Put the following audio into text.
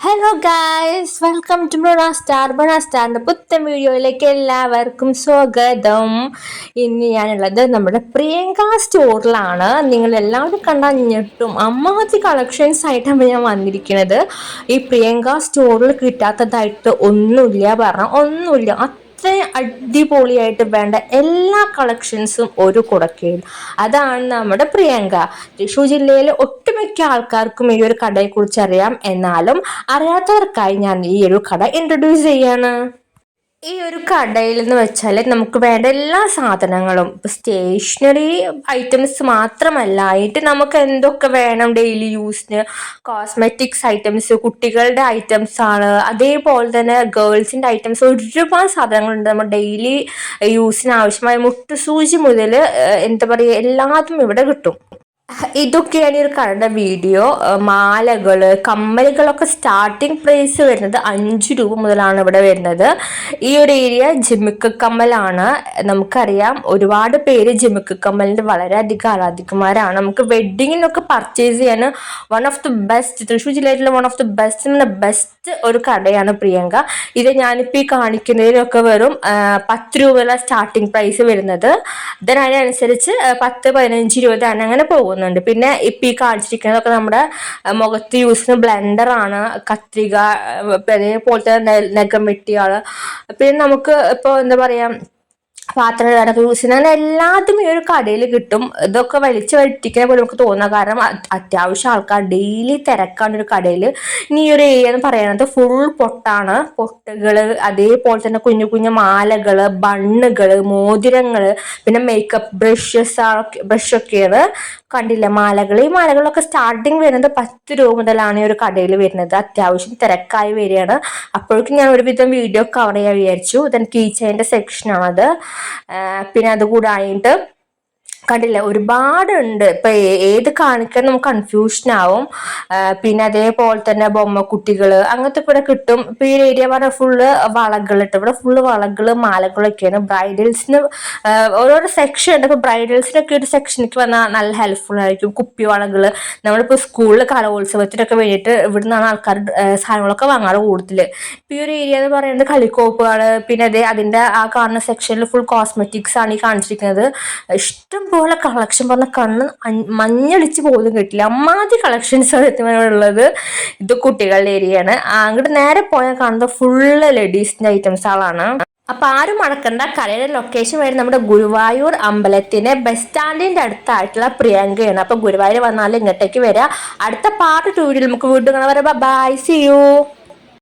Hello guys welcome to ബണ star ബ്രോണാ സ്റ്റാറിന്റെ പുത്തൻ വീഡിയോയിലേക്ക് എല്ലാവർക്കും സ്വാഗതം. ഇന്ന് ഞാനുള്ളത് നമ്മുടെ പ്രിയങ്ക സ്റ്റോറിലാണ്. നിങ്ങൾ എല്ലാവരും കണ്ടാൽ ഞെട്ടും അമ്മാതി കളക്ഷൻസ് ആയിട്ടാണ് ഞാൻ വന്നിരിക്കുന്നത്. ഈ പ്രിയങ്ക സ്റ്റോറിൽ കിട്ടാത്തതായിട്ട് ഒന്നുമില്ല പറഞ്ഞാൽ ഒന്നുമില്ല. അത്രയും അടിപൊളിയായിട്ട് വേണ്ട എല്ലാ കളക്ഷൻസും ഒരു കുടക്കയിൽ അതാണ് നമ്മുടെ പ്രിയങ്ക. തൃശ്ശൂർ ജില്ലയിലെ ഒട്ടുമിക്ക ആൾക്കാർക്കും ഈ ഒരു കടയെക്കുറിച്ച് അറിയാം എന്നാലും അറിയാത്തവർക്കായി ഞാൻ ഈ ഒരു കട ഇൻട്രൊഡ്യൂസ് ചെയ്യാണ്. ഈ ഒരു കടയിൽ എന്ന് വെച്ചാൽ നമുക്ക് വേണ്ട എല്ലാ സാധനങ്ങളും സ്റ്റേഷനറി ഐറ്റംസ് മാത്രമല്ല ആയിട്ട് നമുക്ക് എന്തൊക്കെ വേണം ഡെയിലി യൂസിന് കോസ്മെറ്റിക്സ് ഐറ്റംസ് കുട്ടികളുടെ ഐറ്റംസ് ആണ്. അതേപോലെ തന്നെ ഗേൾസിന്റെ ഐറ്റംസ് ഒരുപാട് സാധനങ്ങളുണ്ട് നമ്മൾ ഡെയിലി യൂസിന് ആവശ്യമായ മുട്ടുസൂചി മുതൽ എന്താ പറയുക എല്ലാതും ഇവിടെ കിട്ടും. ഇതൊക്കെയാണ് ഈ ഒരു കടയുടെ വീഡിയോ മാലകൾ കമ്മലുകളൊക്കെ സ്റ്റാർട്ടിങ് പ്രൈസ് വരുന്നത് അഞ്ച് രൂപ മുതലാണ് ഇവിടെ വരുന്നത്. ഈ ഒരു ഏരിയ ജിമിക്ക് കമ്മലാണ്. നമുക്കറിയാം ഒരുപാട് പേര് ജിമിക്ക് കമ്മലിന്റെ വളരെയധികം ആരാധിക്കുമാരാണ് നമുക്ക് വെഡ്ഡിങ്ങിനൊക്കെ പർച്ചേസ് ചെയ്യാൻ one of the best Thrissur ജില്ലയിലെ വൺ ഓഫ് ദി ബെസ്റ്റ് എന്ന ബെസ്റ്റ് ഒരു കടയാണ് പ്രിയങ്ക. ഇത് ഞാനിപ്പോൾ ഈ കാണിക്കുന്നതിനൊക്കെ വെറും പത്ത് രൂപയുള്ള സ്റ്റാർട്ടിങ് പ്രൈസ് വരുന്നത്. ദെൻ അതിനനുസരിച്ച് പത്ത് പതിനഞ്ച് ഇരുപതാണ് അങ്ങനെ പോകുന്നുണ്ട്. പിന്നെ ഇപ്പം ഈ കാണിച്ചിരിക്കുന്നതൊക്കെ നമ്മുടെ മുഖത്ത് യൂസ് ചെയ്യുന്ന ബ്ലെൻഡർ ആണ്. കത്രിക അതേപോലത്തെ നഖം വെട്ടിയാൾ പിന്നെ നമുക്ക് ഇപ്പോൾ എന്താ പറയാ പാത്രം ഇടാനൊക്കെ യൂസ് ചെയ്യുന്ന അങ്ങനെ എല്ലാതും ഈ ഒരു കടയിൽ കിട്ടും. ഇതൊക്കെ വലിച്ചു വറ്റിക്കുന്ന പോലെ നമുക്ക് തോന്നാം. കാരണം അത്യാവശ്യം ആൾക്കാർ ഡെയിലി തിരക്കാണ് ഒരു കടയിൽ ഇനി ഈ ഒരു ഏരിയ എന്ന് പറയുന്നത് ഫുൾ പൊട്ടാണ്. പൊട്ടുകൾ അതേപോലെ തന്നെ കുഞ്ഞു കുഞ്ഞു മാലകൾ ബണ്ണുകൾ മോതിരങ്ങൾ പിന്നെ മേക്കപ്പ് ബ്രഷസ് ബ്രഷൊക്കെയാണ് കണ്ടില്ല. മാലകൾ ഈ മാലകളൊക്കെ സ്റ്റാർട്ടിങ് വരുന്നത് പത്ത് രൂപ മുതലാണ് ഈ ഒരു കടയിൽ വരുന്നത്. അത്യാവശ്യം തിരക്കായി വരികയാണ്. അപ്പോഴേക്കും ഞാൻ ഒരുവിധം വീഡിയോ കവർ ചെയ്യാൻ വിചാരിച്ചു. ദൻ കീ സെക്ഷനാണത് പിന്നെ അതുകൂടായിട്ട് കണ്ടില്ല? ഒരുപാടുണ്ട്. ഇപ്പൊ ഏത് കാണിക്കാൻ നമുക്ക് കൺഫ്യൂഷൻ ആവും. പിന്നെ അതേപോലെ തന്നെ ബൊമ്മ കുട്ടികൾ അങ്ങനത്തെ ഇവിടെ കിട്ടും. ഇപ്പൊ ഈ ഏരിയ പറഞ്ഞ ഫുള്ള് വളകൾ ഇട്ട്. ഇവിടെ ഫുള്ള് വളകൾ മാലകളൊക്കെയാണ്. ബ്രൈഡൽസിന് ഓരോരോ സെക്ഷൻ ഉണ്ട്. ഇപ്പൊ ബ്രൈഡൽസിനൊക്കെ ഒരു സെക്ഷനിലേക്ക് വന്നാൽ നല്ല ഹെൽപ്ഫുൾ ആയിരിക്കും. കുപ്പി വളകൾ നമ്മളിപ്പോ സ്കൂളിൽ കലോത്സവത്തിനൊക്കെ വേണ്ടിയിട്ട് ഇവിടെ നിന്നാണ് ആൾക്കാർ സാധനങ്ങളൊക്കെ വാങ്ങാറ് കൂടുതൽ ഇപ്പൊ ഈ ഒരു ഏരിയ എന്ന് പറയുന്നത് കളിക്കോപ്പുകൾ പിന്നെ അതേ അതിന്റെ ആ കാണുന്ന സെക്ഷനിൽ ഫുൾ കോസ്മെറ്റിക്സ് ആണ് ഈ കാണിച്ചിരിക്കുന്നത്. ഇഷ്ടം പോലെ കളക്ഷൻ പറഞ്ഞ കണ്ണ് മഞ്ഞടിച്ച് പോലും കിട്ടില്ല. അമ്മാതി കളക്ഷൻസ് ആണ് ഉള്ളത് ഇത് കുട്ടികളുടെ ഏരിയയാണ്. അങ്ങോട്ട് നേരെ പോയാൽ കാണുന്നത് ഫുള്ള് ഐറ്റംസ് ആളാണ്. അപ്പൊ ആരും മടക്കണ്ട. കടയുടെ ലൊക്കേഷൻ വരെ നമ്മുടെ ഗുരുവായൂർ അമ്പലത്തിന് ബസ് സ്റ്റാൻഡിന്റെ അടുത്തായിട്ടുള്ള പ്രിയങ്കയാണ്. അപ്പൊ ഗുരുവായൂർ വന്നാൽ ഇങ്ങോട്ടേക്ക് വരിക അടുത്ത പാർട്ട് ടൂരിൽ നമുക്ക് വീണ്ടും കാണാൻ ബൈ സി യു